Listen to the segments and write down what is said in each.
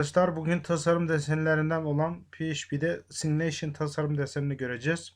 Arkadaşlar bugün tasarım desenlerinden olan PHP'de simulation tasarım desenini göreceğiz.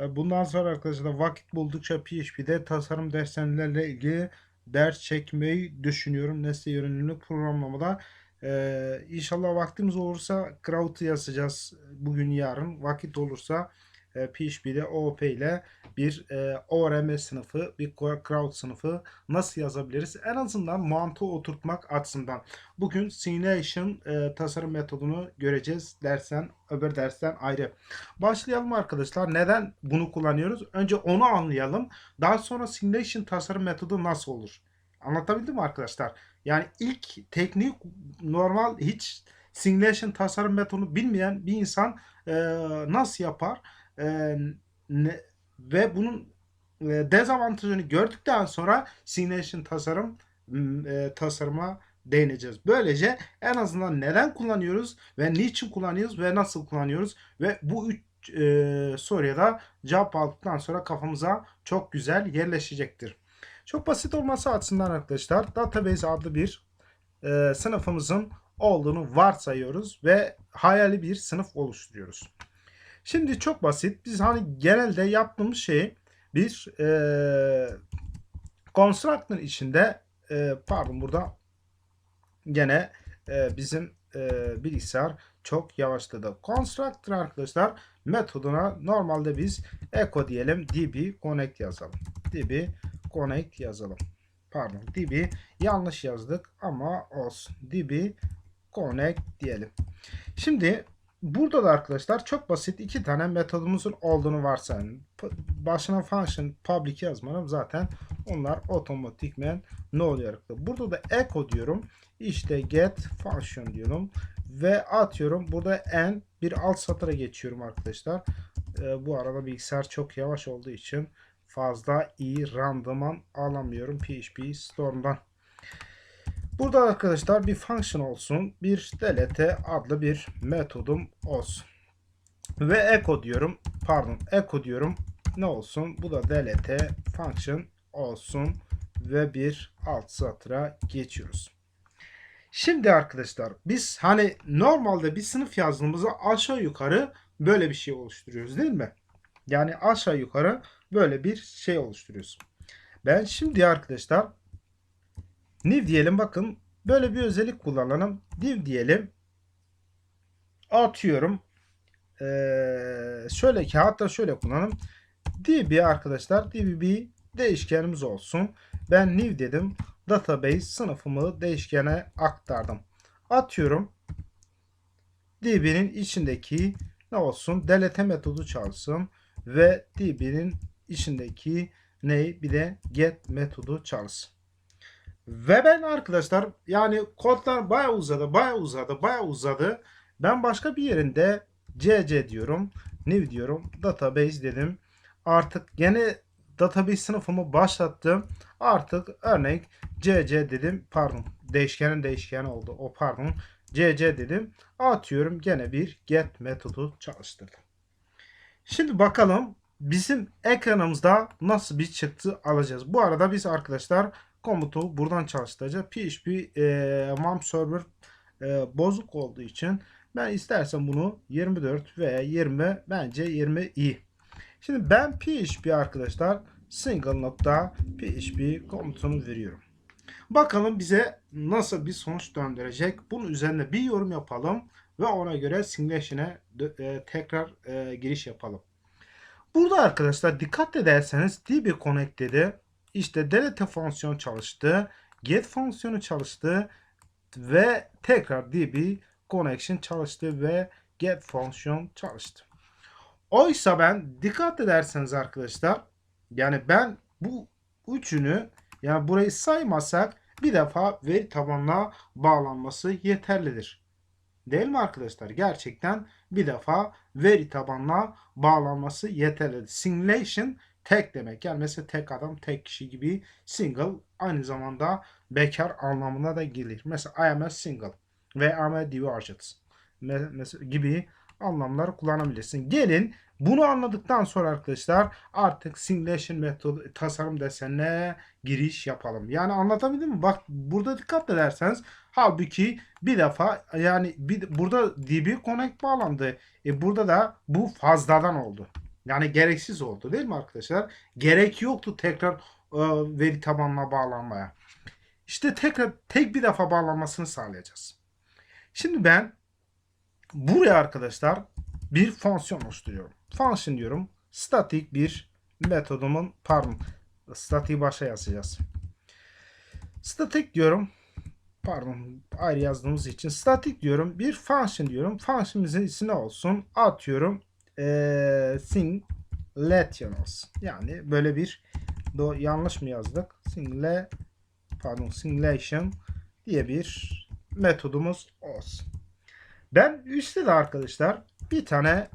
E, Bundan sonra arkadaşlar vakit buldukça PHP'de tasarım desenlerle ilgili ders çekmeyi düşünüyorum. Nesne yönelimli programlamada. Ee, inşallah vaktimiz olursa Crowd'u yazacağız bugün yarın. Vakit olursa e, PHP'de OOP ile bir e, ORM sınıfı, bir Crowd sınıfı nasıl yazabiliriz? En azından mantığı oturtmak açısından. Bugün simulation e, tasarım metodunu göreceğiz dersen öbür dersten ayrı. Başlayalım arkadaşlar. Neden bunu kullanıyoruz? Önce onu anlayalım. Daha sonra simulation tasarım metodu nasıl olur? Anlatabildim mi arkadaşlar? Yani ilk teknik normal hiç simulation tasarım metodunu bilmeyen bir insan e, nasıl yapar? E, ne, ve bunun e, dezavantajını gördükten sonra simulation tasarım e, tasarıma değineceğiz. Böylece en azından neden kullanıyoruz ve niçin kullanıyoruz ve nasıl kullanıyoruz ve bu üç e, soruya da cevap aldıktan sonra kafamıza çok güzel yerleşecektir. Çok basit olması açısından arkadaşlar database adlı bir e, sınıfımızın olduğunu varsayıyoruz ve hayali bir sınıf oluşturuyoruz. Şimdi çok basit. Biz hani genelde yaptığımız şey bir e, constructor içinde e, pardon burada gene e, bizim e, bilgisayar çok yavaşladı. Constructor arkadaşlar metoduna normalde biz echo diyelim db connect yazalım. db connect yazalım. Pardon db yanlış yazdık ama olsun. db connect diyelim. Şimdi burada da arkadaşlar çok basit iki tane metodumuzun olduğunu varsayın. Başına function public yazmanım zaten onlar otomatikmen ne oluyor? Burada da echo diyorum. İşte get function diyorum ve atıyorum. Burada n bir alt satıra geçiyorum arkadaşlar. Ee, bu arada bilgisayar çok yavaş olduğu için fazla iyi randıman alamıyorum PHP Storm'dan. Burada arkadaşlar bir function olsun. Bir delete adlı bir metodum olsun. Ve echo diyorum. Pardon echo diyorum. Ne olsun? Bu da delete function olsun. Ve bir alt satıra geçiyoruz. Şimdi arkadaşlar biz hani normalde bir sınıf yazdığımızda aşağı yukarı böyle bir şey oluşturuyoruz değil mi? Yani aşağı yukarı böyle bir şey oluşturuyoruz. Ben şimdi arkadaşlar new diyelim bakın böyle bir özellik kullanalım. div diyelim. Atıyorum. Ee, şöyle ki hatta şöyle kullanalım. db arkadaşlar db değişkenimiz olsun. Ben new dedim. Database sınıfımı değişkene aktardım. Atıyorum. db'nin içindeki ne olsun? Delete metodu çalışsın ve db'nin içindeki ne bir de get metodu çalışsın. Ve ben arkadaşlar yani kodlar baya uzadı, baya uzadı, baya uzadı. Ben başka bir yerinde cc diyorum, new diyorum, database dedim. Artık gene database sınıfımı başlattım. Artık örnek cc dedim. Pardon değişkenin değişkeni oldu. O pardon cc dedim. Atıyorum gene bir get metodu çalıştırdım. Şimdi bakalım bizim ekranımızda nasıl bir çıktı alacağız. Bu arada biz arkadaşlar komutu buradan çalıştıracağız. PHP e, MAM server e, bozuk olduğu için ben istersen bunu 24 veya 20 bence 20 iyi. Şimdi ben PHP arkadaşlar single nokta PHP komutunu veriyorum. Bakalım bize nasıl bir sonuç döndürecek. Bunun üzerine bir yorum yapalım ve ona göre simülation'e e, tekrar e, giriş yapalım. Burada arkadaşlar dikkat ederseniz DB Connect dedi. İşte delete fonksiyonu çalıştı. Get fonksiyonu çalıştı. Ve tekrar DB connection çalıştı ve get fonksiyon çalıştı. Oysa ben dikkat ederseniz arkadaşlar yani ben bu üçünü yani burayı saymasak bir defa veri tabanına bağlanması yeterlidir. Değil mi arkadaşlar? Gerçekten bir defa veri tabanına bağlanması yeterlidir. Simulation tek demek. Mesela tek adam, tek kişi gibi single aynı zamanda bekar anlamına da gelir. Mesela I am a single ve I am a divorced gibi anlamlar kullanabilirsin. Gelin bunu anladıktan sonra arkadaşlar artık simulation metodu tasarım desenine giriş yapalım. Yani anlatabildim mi? Bak burada dikkat ederseniz halbuki bir defa yani bir, burada DB Connect bağlandı. E burada da bu fazladan oldu. Yani gereksiz oldu değil mi arkadaşlar? Gerek yoktu tekrar e, veri tabanına bağlanmaya. İşte tekrar tek bir defa bağlanmasını sağlayacağız. Şimdi ben buraya arkadaşlar bir fonksiyon oluşturuyorum. Function diyorum. Statik bir metodumun pardon statiği başa yazacağız. Statik diyorum. Pardon ayrı yazdığımız için statik diyorum. Bir function diyorum. Function'ımızın ismi olsun? Atıyorum. Ee, singleton olsun. Yani böyle bir do yanlış mı yazdık? Single pardon simulation diye bir metodumuz olsun. Ben üstte de arkadaşlar bir tane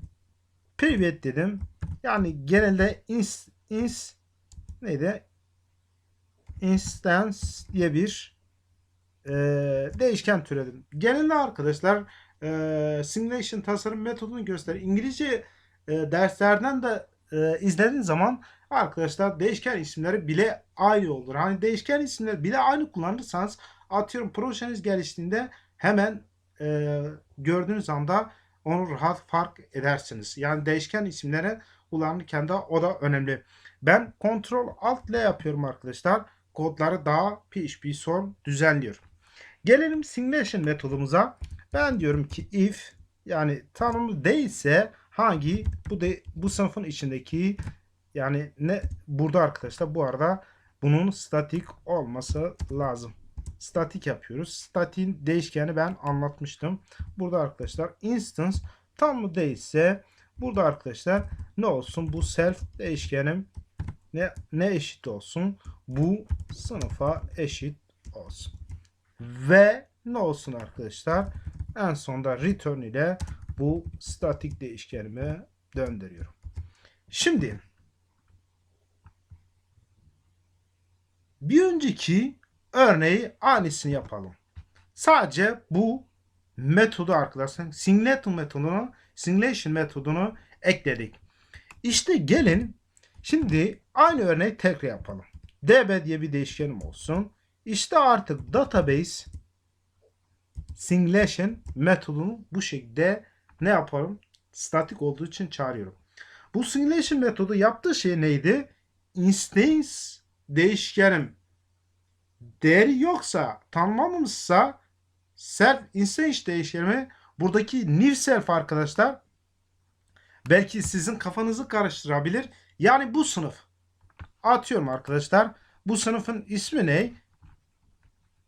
private dedim. Yani genelde ins, ins neydi? Instance diye bir e, değişken türedim. Genelde arkadaşlar e, simulation tasarım metodunu göster. İngilizce e, derslerden de e, izlediğin zaman arkadaşlar değişken isimleri bile aynı olur. Hani değişken isimleri bile aynı kullanırsanız atıyorum projeniz geliştiğinde hemen e, gördüğünüz anda onu rahat fark edersiniz. Yani değişken isimlere kullanırken de o da önemli. Ben Ctrl Alt L yapıyorum arkadaşlar. Kodları daha PHP son düzenliyorum. Gelelim simulation metodumuza. Ben diyorum ki if yani tanımlı değilse hangi bu de, bu sınıfın içindeki yani ne burada arkadaşlar bu arada bunun statik olması lazım. Statik yapıyoruz. Statiğin değişkeni ben anlatmıştım. Burada arkadaşlar instance tam mı değilse burada arkadaşlar ne olsun bu self değişkenim ne, ne eşit olsun? Bu sınıfa eşit olsun. Ve ne olsun arkadaşlar? En sonda return ile bu statik değişkenimi döndürüyorum. Şimdi bir önceki örneği aynısını yapalım. Sadece bu metodu arkadaşlar simulation metodunu simulation metodunu ekledik. İşte gelin şimdi aynı örneği tekrar yapalım. db diye bir değişkenim olsun. İşte artık database simulation metodunu bu şekilde ne yaparım? Statik olduğu için çağırıyorum. Bu simulation metodu yaptığı şey neydi? Instance değişkenim değeri yoksa tanımlamamışsa self instance değişkenimi buradaki new self arkadaşlar belki sizin kafanızı karıştırabilir. Yani bu sınıf atıyorum arkadaşlar. Bu sınıfın ismi ne?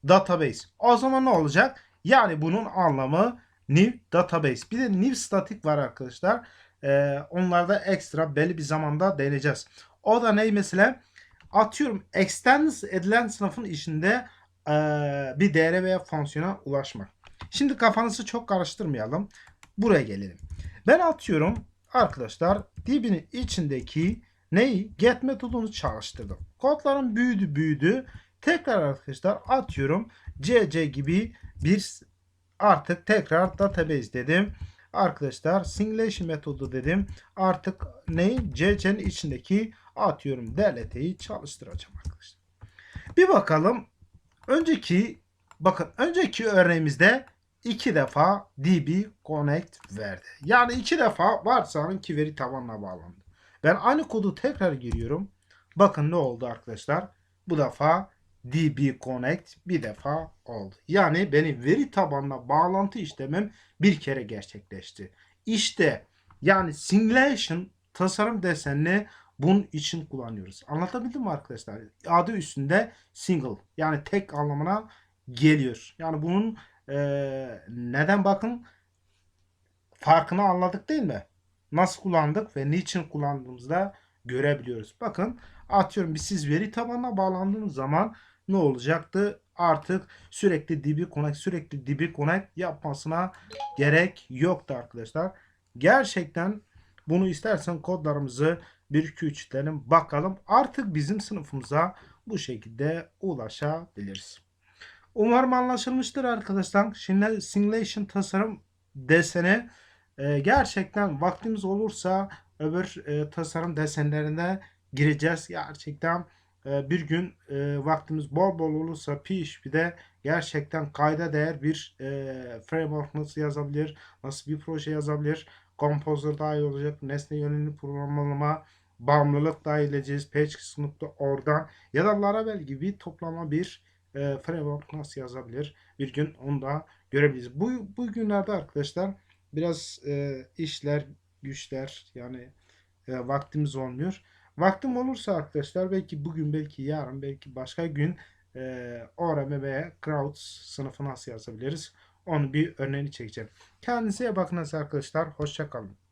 Database. O zaman ne olacak? Yani bunun anlamı new database. Bir de new static var arkadaşlar. Ee, onlarda ekstra belli bir zamanda deneyeceğiz. O da ne mesela? Atıyorum extend edilen sınıfın içinde e, bir değere veya fonksiyona ulaşmak. Şimdi kafanızı çok karıştırmayalım. Buraya gelelim. Ben atıyorum arkadaşlar dibinin içindeki neyi? Get metodunu çalıştırdım. Kodlarım büyüdü büyüdü. Tekrar arkadaşlar atıyorum CC gibi bir artık tekrar database dedim. Arkadaşlar simulation metodu dedim. Artık neyi? CC'nin içindeki atıyorum DLT'yi çalıştıracağım arkadaşlar. Bir bakalım. Önceki bakın önceki örneğimizde iki defa DB connect verdi. Yani iki defa varsayalım ki veri tabanına bağlandı. Ben aynı kodu tekrar giriyorum. Bakın ne oldu arkadaşlar. Bu defa DB Connect bir defa oldu. Yani benim veri tabanına bağlantı işlemim bir kere gerçekleşti. İşte yani simulation tasarım desenini bunun için kullanıyoruz. Anlatabildim mi arkadaşlar? Adı üstünde single yani tek anlamına geliyor. Yani bunun e, neden bakın farkını anladık değil mi? Nasıl kullandık ve niçin kullandığımızda görebiliyoruz. Bakın atıyorum bir siz veri tabanına bağlandığınız zaman ne olacaktı? Artık sürekli DB Connect sürekli DB Connect yapmasına gerek yoktu arkadaşlar. Gerçekten bunu istersen kodlarımızı 1 2 3 denelim bakalım. Artık bizim sınıfımıza bu şekilde ulaşabiliriz. Umarım anlaşılmıştır arkadaşlar. Şimdi simulation tasarım deseni e, gerçekten vaktimiz olursa öbür e, tasarım desenlerine gireceğiz. Gerçekten e, bir gün e, vaktimiz bol bol olursa PHP'de gerçekten kayda değer bir e, framework nasıl yazabilir, nasıl bir proje yazabilir, Composer daha iyi olacak, nesne yönelimli programlama, bağımlılık dahil edeceğiz, page kısmında oradan ya da Laravel gibi toplama bir e, framework nasıl yazabilir bir gün onu da görebiliriz. Bu, bu günlerde arkadaşlar biraz e, işler, güçler yani e, vaktimiz olmuyor. Vaktim olursa arkadaşlar belki bugün, belki yarın, belki başka gün e, ORM veya Crowd sınıfı nasıl yazabiliriz? Onu bir örneğini çekeceğim. Kendinize bakınız arkadaşlar. Hoşça kalın.